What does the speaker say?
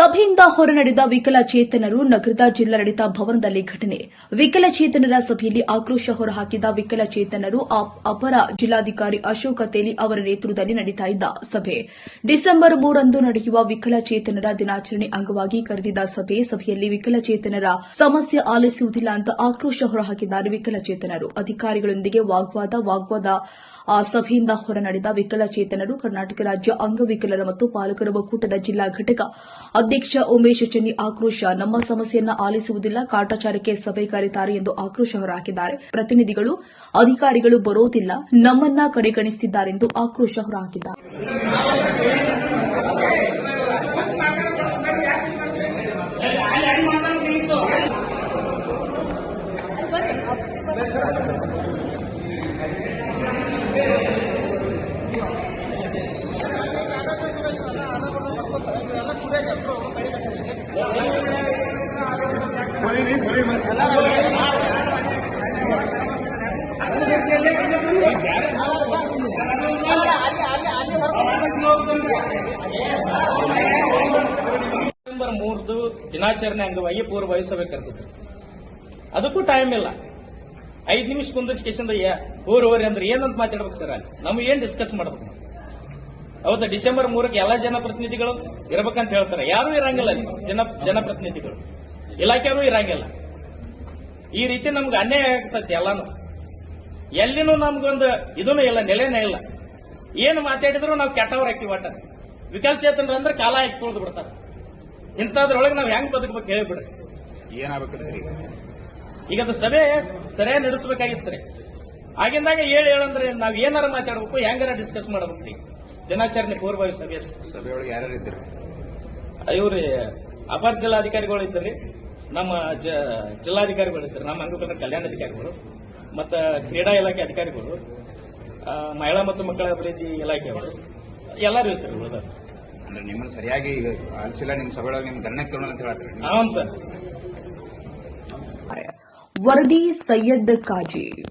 ಸಭೆಯಿಂದ ಹೊರನಡೆದ ವಿಕಲಚೇತನರು ನಗರದ ಜಿಲ್ಲಾಡಳಿತ ಭವನದಲ್ಲಿ ಘಟನೆ. ವಿಕಲಚೇತನರ ಸಭೆಯಲ್ಲಿ ಆಕ್ರೋಶ ಹೊರಹಾಕಿದ ವಿಕಲಚೇತನರು ಅಪ್- ಅಪರ ಜಿಲ್ಲಾಧಿಕಾರಿ ಅಶೋಕ ತೇಲಿ ಅವರ ನೇತೃತ್ವದಲ್ಲಿ ನಡೀತಾ ಇದ್ದ ಸಭೆ. ಡಿಸೆಂಬರ್ ಮೂರಂದು ನಡೆಯುವ ವಿಕಲಚೇತನರ ದಿನಾಚರಣೆ ಅಂಗವಾಗಿ ಕರೆದಿದ್ದ ಸಭೆ, ಸಭೆಯಲ್ಲಿ ವಿಕಲಚೇತನರ ಸಮಸ್ಯೆ ಆಲಿಸುವುದಿಲ್ಲ ಅಂತ ಆಕ್ರೋಶ ಹೊರಹಾಕಿದ್ದಾರೆ ವಿಕಲಚೇತನರು. ಅಧಿಕಾರಿಗಳೊಂದಿಗೆ ವಾಗ್ವಾದ ವಾಗ್ವಾದ, ಆ, ಸಭೆಯಿಂದ ಹೊರನಡೆದ ವಿಕಲಚೇತನರು ಕರ್ನಾಟಕ ರಾಜ್ಯ ಅಂಗವಿಕಲರ ಮತ್ತು ಪಾಲಕರ ಒಕ್ಕೂಟದ ಜಿಲ್ಲಾ ಘಟಕ ಅಧ್ಯಕ್ಷ ಉಮೇಶ್ ಚೆನ್ನಿ ಆಕ್ರೋಶ. ನಮ್ಮ ಸಮಸ್ಯೆಯನ್ನ ಆಲಿಸುವುದಿಲ್ಲ. ಕಾಟಾಚಾರಕ್ಕೆ ಸಭೆ ಕರೀತಾರೆ ಎಂದು ಆಕ್ರೋಶ ಹೊರಹಾಕಿದ್ದಾರೆ. ಪ್ರತಿನಿಧಿಗಳು, ಅಧಿಕಾರಿಗಳು ಬರೋದಿಲ್ಲ. ನಮ್ಮನ್ನ ಕಡೆಗಣಿಸುತ್ತಿದ್ದಾರೆಂದು ಆಕ್ರೋಶ ಹೊರಹಾಕಿದ್ದಾರೆ. ಡಿಸೆಂಬರ್ ಮೂರ್ದು ದಿನಾಚರಣೆ ಅಂಗವಾಗಿ ಪೂರ್ವ ಸಭೆ ಕರೆದಿದ್ರು ಅದಕ್ಕೂ ಟೈಮ್ ಇಲ್ಲ. ಐದು ನಿಮಿಷ ಕುಂದರ್ಸ್ಕೇಶನ್ ಊರಿ ಅಂದ್ರೆ ಏನಂತ ಮಾತಾಡ್ಬೇಕು ಸರ್ ಅಲ್ಲಿ? ನಮ್ಗೆ ಏನ್ ಡಿಸ್ಕಸ್ ಮಾಡ್ಬೇಕು? ಹೌದಾ, ಡಿಸೆಂಬರ್ ಮೂರಕ್ಕೆ ಎಲ್ಲ ಜನಪ್ರತಿನಿಧಿಗಳು ಇರಬೇಕಂತ ಹೇಳ್ತಾರೆ. ಯಾರು ಇರಂಗಿಲ್ಲ ಜನ, ಜನಪ್ರತಿನಿಧಿಗಳು. ಇಲಾಖೆಯವರು ಇರಂಗಿಲ್ಲ. ಈ ರೀತಿ ನಮ್ಗೆ ಅನ್ಯಾಯ ಆಗ್ತೈತಿ ಎಲ್ಲಾನು. ಎಲ್ಲಿನೂ ನಮ್ಗೊಂದು ಇದೂ ಇಲ್ಲ ನೆಲೆನೇ ಇಲ್ಲ. ಏನು ಮಾತಾಡಿದ್ರು ನಾವು ಕೆಟ್ಟವ್ರ ಹಾಕಿವಿ ಒಟ್ಟ. ವಿಕಲಚೇತನರು ಅಂದ್ರೆ ಕಾಲ ಹಾಕಿ ತುಳಿದು ಬಿಡ್ತಾರೆ. ಇಂಥದ್ರೊಳಗೆ ನಾವು ಹೆಂಗ್ ಬದುಕಬೇಕು ಹೇಳಿಬಿಡ್ರಿ ಏನಾಗ್ಬೇಕ್ರಿ ಈಗ ಅದು ಸಭೆ ಸರಿಯಾಗಿ ನಡೆಸಬೇಕಾಗಿತ್ತು ರೀ ಆಗಿಂದಾಗ ಹೇಳಿ ಹೇಳಂದ್ರೆ ನಾವು ಏನಾರ ಮಾತಾಡ್ಬೇಕು ಹೆಂಗಾರ ಡಿಸ್ಕಸ್ ಮಾಡ್ಬೇಕು ರೀ ದಿನಾಚರಣೆ ಪೂರ್ವಭಾವಿ ಸಭೆ. ಸಭೆಯೊಳಗೆ ಯಾರ್ಯಾರು ಇದ್ರಿ ಇವ್ರಿ ಅಪರ ಜಿಲ್ಲಾಧಿಕಾರಿಗಳು ಇದ್ರಿ. ನಮ್ಮ ಜ- ಜಿಲ್ಲಾಧಿಕಾರಿಗಳು ಇರ್ತಾರೆ. ನಮ್ಮ ಅನ್ಬೇಕಂದ್ರೆ ಕಲ್ಯಾಣ ಅಧಿಕಾರಿಗಳು ಮತ್ತು ಕ್ರೀಡಾ ಇಲಾಖೆ ಅಧಿಕಾರಿಗಳು ಮಹಿಳಾ ಮತ್ತು ಮಕ್ಕಳ ಅಭಿವೃದ್ಧಿ ಇಲಾಖೆಯವರು ಎಲ್ಲರೂ ಇರ್ತಾರೆ ಉಳಿದ ಅಂದ್ರೆ. ನಿಮ್ಮನ್ನು ಸರಿಯಾಗಿ ಆಲಿಸಿಲ್ಲ ನಿಮ್ಮ ಸಭೆಯೊಳಗೆ ನಿಮ್ಮ ಗಮನಕ್ಕೆ ತರೋಣ ಅಂತ ಹೇಳ್ತಾರೆ ಹೌದು ಸರ್. ವರದಿ ಸೈಯದ್ ಕಾಜಿ.